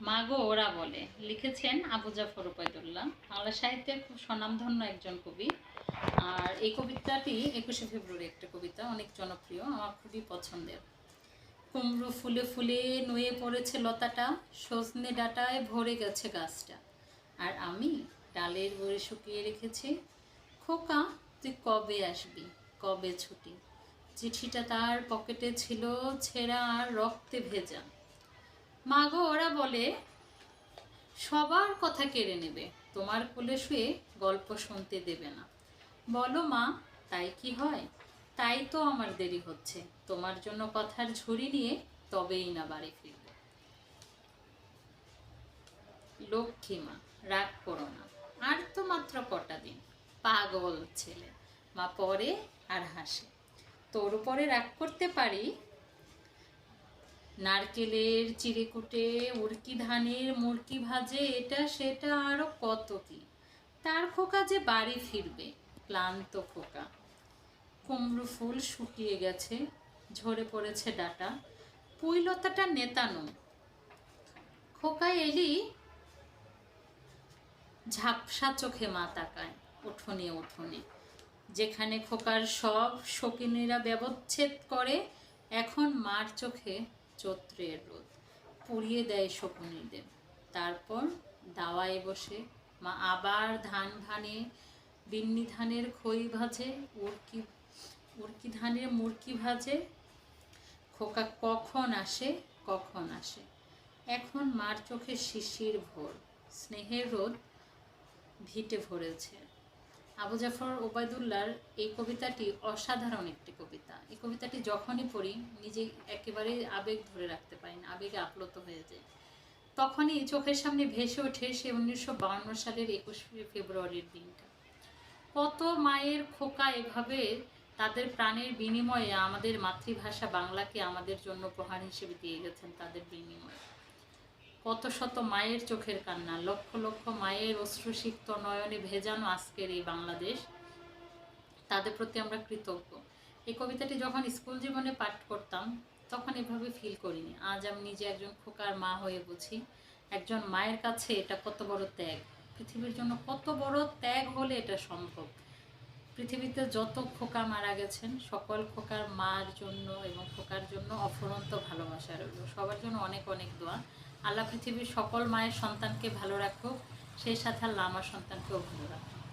মাগো ওরা বলে। লিখেছেন আবু জাফর উপায়দুল্লাহ বাংলা সাহিত্যের খুব স্বনামধন্য একজন কবি। আর এই কবিতাটি একুশে ফেব্রুয়ারি একটা কবিতা, অনেক জনপ্রিয়, আমার খুবই পছন্দের। কুমড়ো ফুলে ফুলে নুয়ে পড়েছে লতাটা, সজনে ডাটায় ভরে গেছে গাছটা। আর আমি ডালের বড়ি শুকিয়ে রেখেছি, খোকা, তুই কবে আসবি, কবে ছুটি? চিঠিটা তার পকেটে ছিল ছেঁড়া আর রক্তে ভেজা। মা গো ওরা বলে, সবার কথা কেড়ে নেবে, তোমার কোলে শুয়ে গল্প শুনতে দেবে না। বলো মা, তাই কি হয়? তাই তো আমার দেরি হচ্ছে, তোমার জন্য কথার ঝুড়ি নিয়ে তবেই না বাড়ি ফিরব। লক্ষ্মী মা, রাগ করো না, আর তো মাত্র কটা দিন, পাগল ছেলে। মা পরে আর হাসে। তোর উপরে রাগ করতে পারি নারকেলের চিড়েকুটে, উড়কি ধানের মুরকি ভাজে, এটা সেটা আরও কত কি? তার খোকা যে বাড়ি ফিরবে, ক্লান্ত খোকা। কুমড়ো ফুল শুকিয়ে গেছে, ঝরে পড়েছে ডাটা। পুইলতাটা নেতানো। খোকা এলি, ঝাপসা চোখে মা তাকায়, উঠোনে উঠোনে। যেখানে খোকার সব শকিনীরা ব্যবচ্ছেদ করে, এখন মার চোখে চৈত্রের রোদ। পুড়িয়ে দেয় শকুনিদের। তারপর দাওয়ায় বসে মা আবার ধান ভানে, বিন্নি ধানের খই ভাজে উড়কি উড়কি ধানের মুরকি ভাজে। খোকা কখন আসে? কখন আসে? এখন মার চোখে শিশির ভোর। স্নেহের রোদ ভিটে ভরেছে। আবু জাফর ওবায়দুল্লাহর এই কবিতাটি অসাধারণ একটি কবিতা। এই কবিতাটি যখনই পড়ি, নিজে একেবারে আবেগ ধরে রাখতে পারি না, আবেগে আপ্লুত হয়ে যায় তখনই চোখের সামনে ভেসে ওঠে সে উনিশশো সালের একুশে ফেব্রুয়ারির দিনটা। কত মায়ের খোকা এভাবে তাদের প্রাণের বিনিময়ে আমাদের মাতৃভাষা বাংলাকে আমাদের জন্য প্রহার হিসেবে দিয়ে গেছেন তাদের বিনিময়ে। কত শত মায়ের চোখের কান্না, লক্ষ লক্ষ মায়ের অশ্রুসিক্ত নয়নে ভেজানো আজকের এই বাংলাদেশ, তাদের প্রতি আমরা কৃতজ্ঞ। এই কবিতাটি যখন স্কুল জীবনে পাঠ করতাম, তখন এভাবে ফিল করিনি। আজ আমি নিজে একজন খোকার মা হয়ে বুঝি একজন মায়ের কাছে এটা কত বড় ত্যাগ। পৃথিবীর জন্য কত বড় ত্যাগ হলে এটা সম্ভব। পৃথিবীতে যত খোকা মারা গেছেন, সকল খোকার মার জন্য এবং খোকার জন্য অফুরন্ত ভালোবাসা রইল। সবার জন্য অনেক অনেক দোয়া। আল্লাহ পৃথিবীর সকল মায়ের সন্তানকে ভালো রাখুক, সেই সাথে আল্লাহ আমার সন্তানকেও ভালো রাখুক।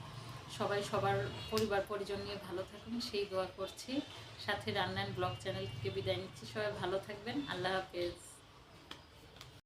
সবাই সবার পরিবার, পরিজন নিয়ে ভালো থাকুন, সেই দোয়া করছি। সাথে রান্নান ব্লগ চ্যানেল থেকে বিদায় নিচ্ছি। সবাই ভালো থাকবেন। আল্লাহ হাফেজ।